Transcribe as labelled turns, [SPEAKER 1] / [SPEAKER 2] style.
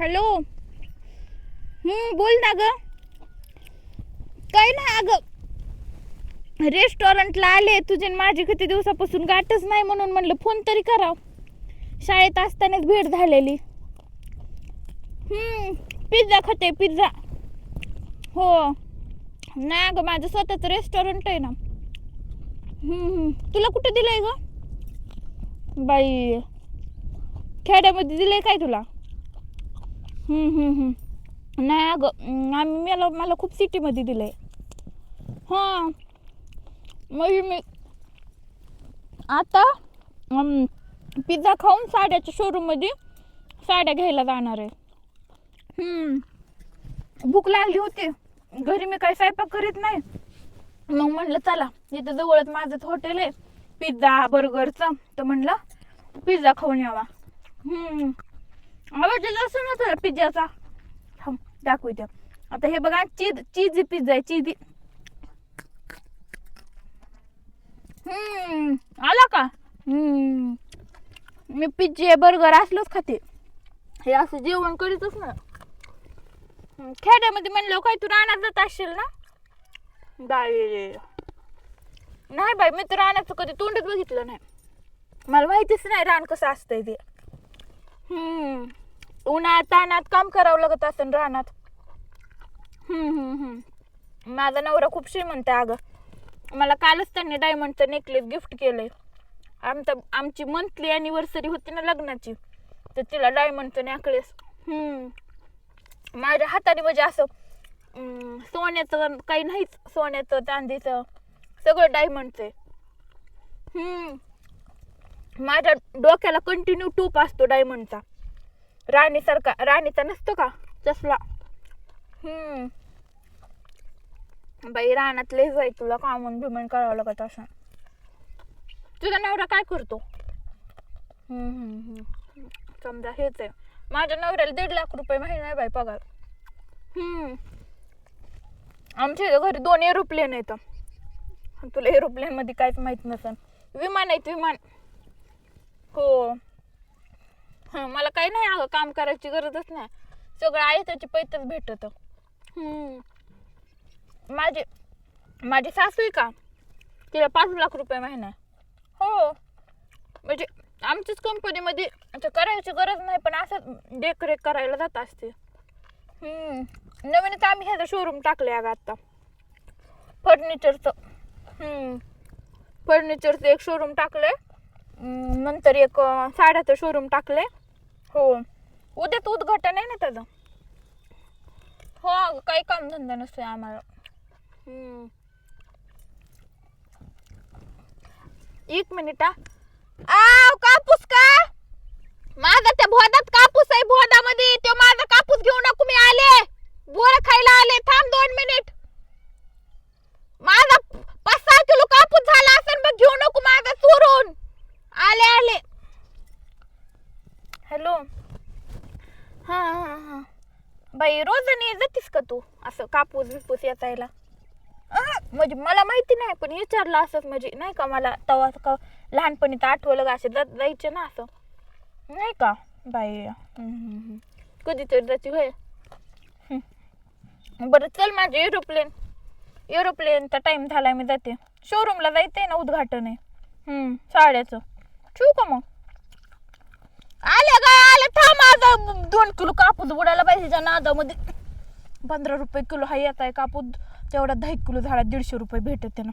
[SPEAKER 1] Hello. हम्म बोल ना ग. काय नाही अगं. रेस्टॉरंटला आले तुझे माझी किती दिवसापासून गाठच नाही म्हणून म्हणलं फोन तरी कराव. शाळेत असतानाच भेट झालेली. हम्म पिझ्झा खाते पिझ्झा हो. नाही अगं माझं स्वतःचं रेस्टॉरंट आहे ना. तुला कुठं दिलंय ग? बाई. खेड्यामध्ये दिलंय काय तुला? हम्म, हम्म, हम्म. नाही अगं अं, आम्ही मला मला खूप सिटीमध्ये दिलंय. हां. म्हणजे मी आता अं, पिझ्झा खाऊन साड्याच्या शोरूममध्ये साड्या घ्यायला जाणार आहे. हम्म. भूक लागली होती. घरी मी काही स्वयंपाक करीत नाही. मग म्हणलं चला इथं जवळच माझं हॉटेल आहे. पिझ्झा बर्गरचं तर म्हणलं पिझ्झा खाऊन यावा. हम्म. आवाज असं तुला पिझ्झाचा. थांब दाखवते आता हे बघा चीज चीजी पिझ्झा आहे. चीजी हम्म आला का? हम्म. मी पिझ्झे बर्गर असलंच खाते. हे असं जेवण करीतच ना. खेड्यामध्ये म्हणलं काय तू रानात जात असशील ना? बाई. नाही बाई मी तर रानाचं कधी तोंडच बघितलं नाही. मला माहितीच नाही रान कसं असतंय ते. हम्म. उन्हाळ्यात तानात काम करावं लागत असेल रानात. हम्म हम्म हम्म. माझा नवरा खूप श्रीमंत आहे अगं. मला कालच त्यांनी डायमंडचं नेकलेस गिफ्ट केलंय. आमचा आमची मंथली अॅनिव्हर्सरी होती ना लग्नाची. तर तिला डायमंडचं नेकलेस हम्म. माझ्या हाताने म्हणजे असं अं, सोन्याचं काही नाहीच सोन्याचं चांदीचं सगळं डायमंडचं आहे हम्म. माझ्या डोक्याला कंटिन्यू टूप असतो डायमंडचा राणीसारखा राणीचा नसतो का? तसला हम्म. बाई रानात लय जाय तुला कामून बिमन करावं लागत असं. तुझा नवरा काय करतो? हम्म, हम्म, हम्म. समजा हेच आहे. माझ्या नवऱ्याला दीड लाख रुपये महिना आहे बाई पगार. हम्म. आमच्या इथं घरी दोन एरोप्लेन आहेत. तुला एरोप्लेन मध्ये काहीच माहीत नसेल. विमान आहेत विमान. हो. हं, मला काही नाही अगं काम करायची गरजच नाही. सगळं आहे त्याची पैतच भेटत. माझे माझी सासू आहे का? तिला पाच लाख रुपये महिना हो. म्हणजे आमच्याच कंपनीमध्ये आता करायची गरज नाही पण असं देखरेख करायला जात असते. नवीनच आम्ही ह्याचं शोरूम टाकले अगं आत्ता फर्निचरचं फर्निचरचं एक शोरूम टाकलं नंतर एक साड्याचं शोरूम टाकले हो. उद्याच उद्घाटन आहे ना त्याचं. हो अगं काही काम धंदा नसतोय आम्हाला. हम्म. एक मिनिट हा. आव कापूस का? माझा त्या भोदात कापूस आहे भोदामध्ये तो माझा कापूस घेऊ नको मी आले बोर खायला आले थांब दोन मिनिट माझा पाच सहा किलो कापूस झाला असेल मग घेऊ नको माझा चोरून आले आले हॅलो हा हा हा. बाई रोजाने जातीस का तू? असं कापूस बिपूस येतायला. म्हणजे मला माहिती नाही पण विचारलं असंच म्हणजे नाही का मला तवा का लहानपणी तर आठवलं का असे जात जायचे ना असं. नाही का बाई. कधीतरी जाते होय. बरं चल माझे एरोप्लेन. एरोप्लेनचा टाइम झालाय मी जाते. शोरूमला जायचंय ना उद्घाटन आहे. साड्याचं. ठेवू का मग? आले काय आले थांब माझा दोन किलो कापूस बुडायला पाहिजे नादामध्ये. पंधरा रुपये किलो हा येत आहे कापूस. तेवढा दहा किलो झाडा दीडशे रुपये भेटत ना